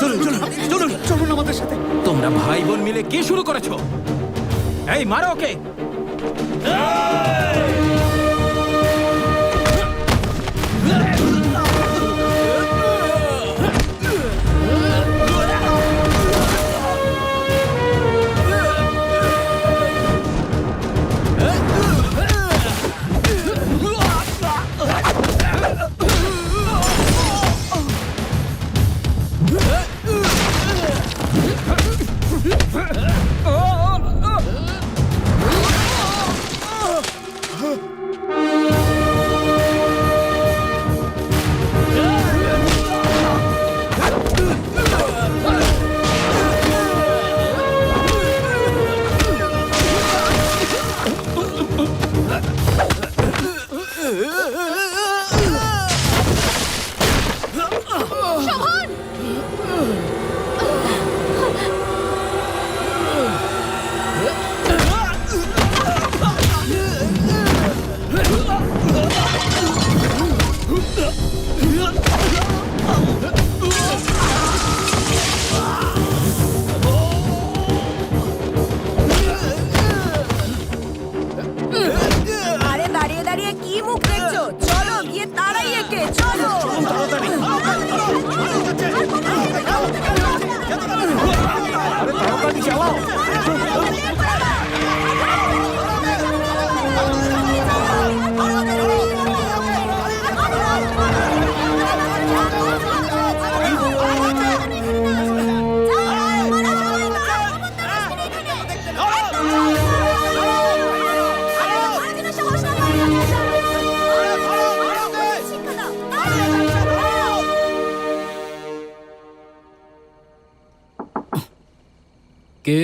চলুন চলুন চলুন চলুন আমাদের সাথে। তোমরা ভাই বোন মিলে কি শুরু করেছ? এই, মারো ওকে। আরে কে?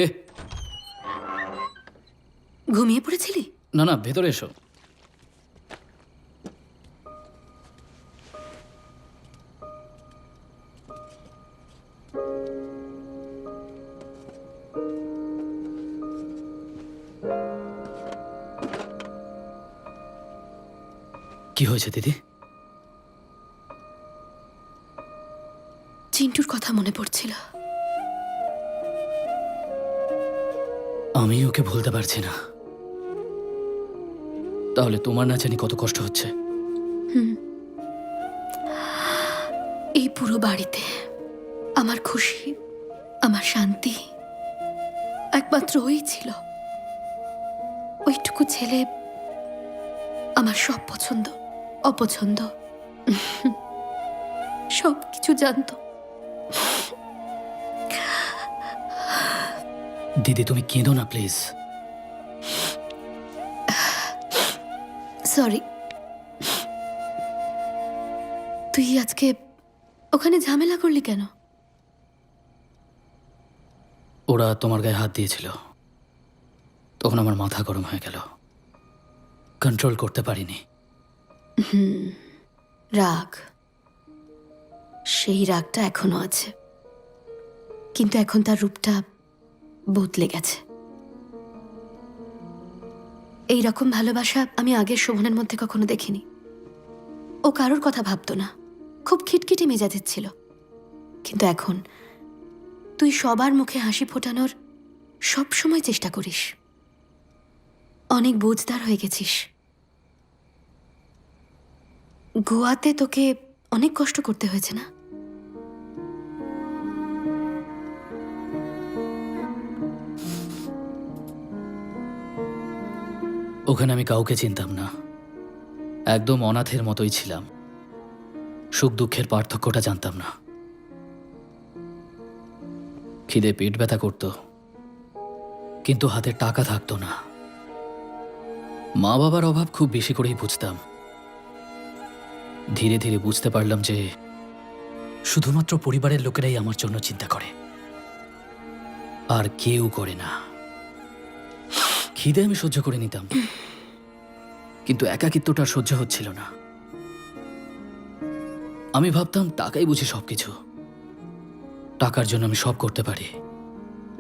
ঘুমিয়ে পড়েছিলি? না না ভেতরে এসো। কি হয়েছে দিদি? চিন্টুর কথা মনে পড়ছিল। আমি ওকে ভুলতে পারছি না। তাহলে তোমার না জানি কত কষ্ট হচ্ছে। এই পুরো বাড়িতে আমার খুশি, আমার শান্তি একমাত্র ওই ছিল। ওইটুকু ছেলে আমার সব পছন্দ, অপছন্দ। সব কিছু জানতো। দিদি তুমি কেঁদো না প্লিজ। সরি তুই আজকে ওখানে ঝামেলা করলি কেন? ওরা তোমার গায়ে হাত দিয়েছিল। তখন আমার মাথা গরম হয়ে গেল। কন্ট্রোল করতে পারিনি। রাগ। সেই রাগটা এখনও আছে। কিন্তু এখন তার রূপটা বদলে গেছে এই রকম ভালোবাসা আমি আগের শোভনের মধ্যে কখনো দেখিনি। ও কারোর কথা ভাবতো না। খুব খিটখিটি মেজাজের ছিল। কিন্তু এখন তুই সবার মুখে হাসি ফোটানোর সব সময় চেষ্টা করিস। অনেক বোঝদার হয়ে গেছিস। গোয়াতে তোকে অনেক কষ্ট করতে হয়েছে না? ওখানে আমি কাউকে চিনতাম না। একদম অনাথের মতোই ছিলাম। সুখ দুঃখের পার্থক্যটা জানতাম না। খিদে পেট ব্যথা করত। কিন্তু হাতে টাকা থাকতো না। মা বাবার অভাব খুব বেশি করেই বুঝতাম। ধীরে ধীরে বুঝতে পারলাম যে শুধুমাত্র পরিবারের লোকেরাই আমার জন্য চিন্তা করে। আর কেউ করে না। খিদে আমি সহ্য করে নিতাম। কিন্তু একাকিত্বটা সহ্য হচ্ছিল না। আমি ভাবতাম টাকাই বুঝি সবকিছু। টাকার জন্য আমি সব করতে পারি।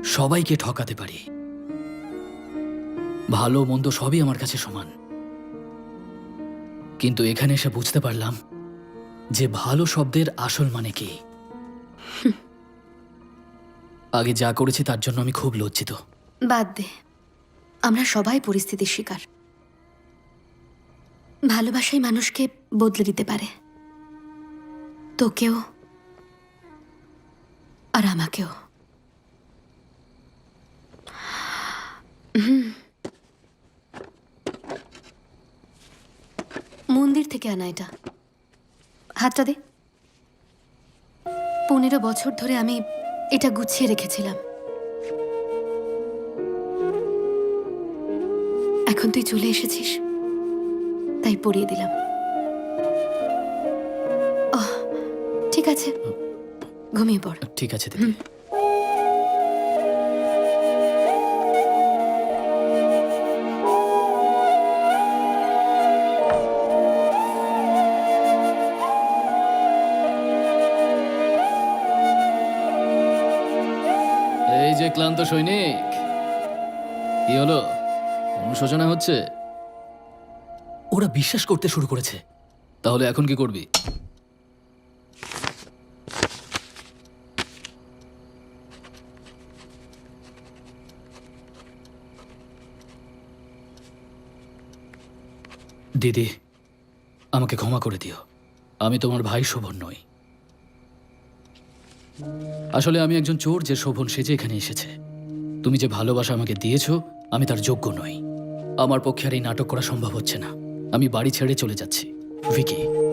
সবাইকে ঠকাতে পারি। ভালো মন্দ সবই আমার কাছে সমান। কিন্তু এখানে এসে বুঝতে পারলাম যে ভালো শব্দের আসল মানে কি। আগে যা করেছি তার জন্য আমি খুব লজ্জিত। বাদ দে। আমরা সবাই পরিস্থিতির শিকার। ভালোবাসাই মানুষকে বদলে দিতে পারে। তোকেও আর আমাকেও। মন্দির থেকে আনা এটা। হাতটা দে। পনেরো বছর ধরে আমি এটা গুছিয়ে রেখেছিলাম। এখন তুই চলে এসেছিস। তাই পরিয়ে দিলাম। ঠিক আছে। ঘুমিয়ে পড়। ঠিক আছে দিদি। এই যে ক্লান্ত সৈনিক কি হলো? অনুশোচনা হচ্ছে? ওরা বিশ্বাস করতে শুরু করেছে। তাহলে এখন কি করবি? দিদি আমাকে ক্ষমা করে দিও। আমি তোমার ভাই শোভন নই। আসলে আমি একজন চোর যে শোভন সেজে এখানে এসেছে। তুমি যে ভালোবাসা আমাকে দিয়েছ আমি তার যোগ্য নই। আমার পক্ষে আর এই নাটক করা সম্ভব হচ্ছে না। আমি বাড়ি ছেড়ে চলে যাচ্ছি। ভিকি।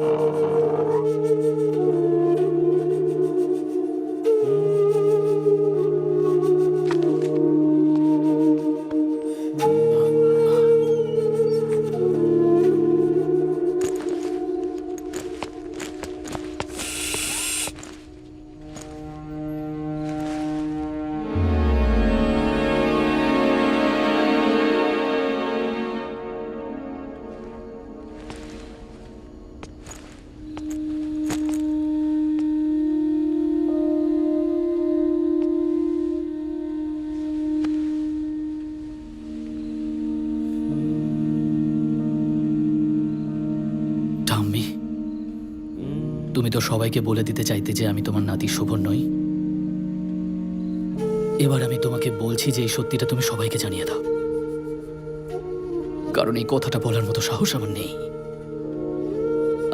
তো সবাইকে বলে দিতে চাইতে যে আমি তোমার নাতি শোভন নই। এবার আমি তোমাকে বলছি যে এই সত্যিটা তুমি সবাইকে জানিয়ে দাও। কারণ এই কথাটা বলার মতো সাহস আমার নেই।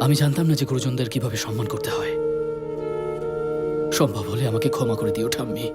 আমি জানতাম না যে গুরুজনদের কীভাবে সম্মান করতে হয়। সম্ভব হলে আমাকে ক্ষমা করে দিও, ঠাম্মি।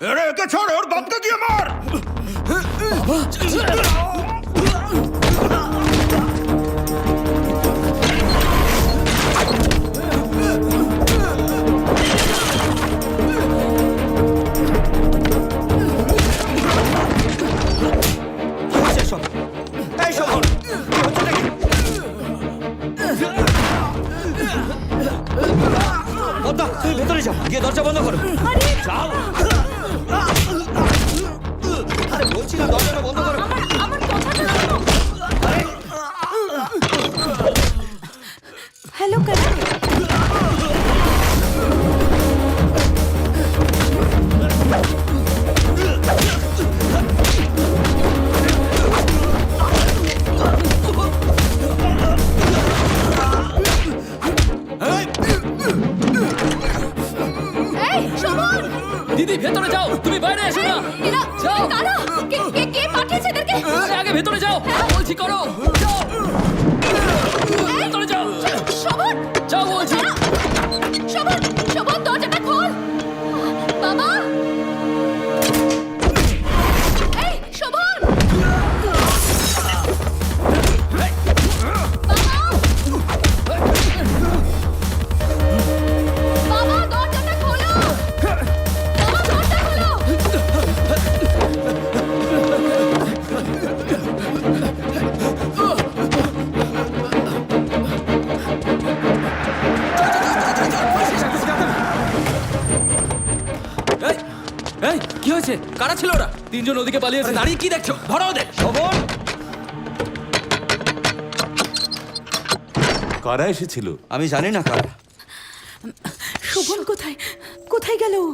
এরা একে ওর বাপকে দিয়ে মার! তুই ভেতরে যাও গিয়ে দরজা বন্ধ করো। যাও। আরে বলছি না দরজাটা বন্ধ করো হ্যালো তিনজন ওদিকে পালিয়েছে দাঁড়িয়ে কি দেখছ? ধরো ওদের। শোভন। কারা এসেছিল? আমি জানি না কারা। শোভন কোথায়? কোথায় গেল? ও?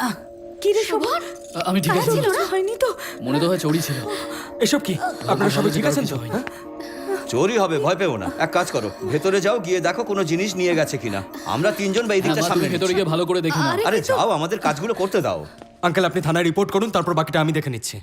আহ, কি রে শোভন? আমি ঠিক আছি কিছু হয়নি তো? মনে তো হয় চড়ি ছিল। এসব কি? আপনারা সবাই ঠিক আছেন তো হ্যাঁ? চোরই হবে ভয় পেও না। এক কাজ করো ভেতরে যাও গিয়ে দেখো কোনো জিনিস নিয়ে গেছে কিনা। আমরা তিনজন বা এই দিকটা হ্যাঁ, মা, সামনে ভেতরে নিচ্ছি। গিয়ে ভালো করে দেখে নাও। আরে যাও আমাদের কাজগুলো করতে দাও। আঙ্কেল আপনি থানায় রিপোর্ট করুন তারপর বাকিটা আমি দেখে নিচ্ছি।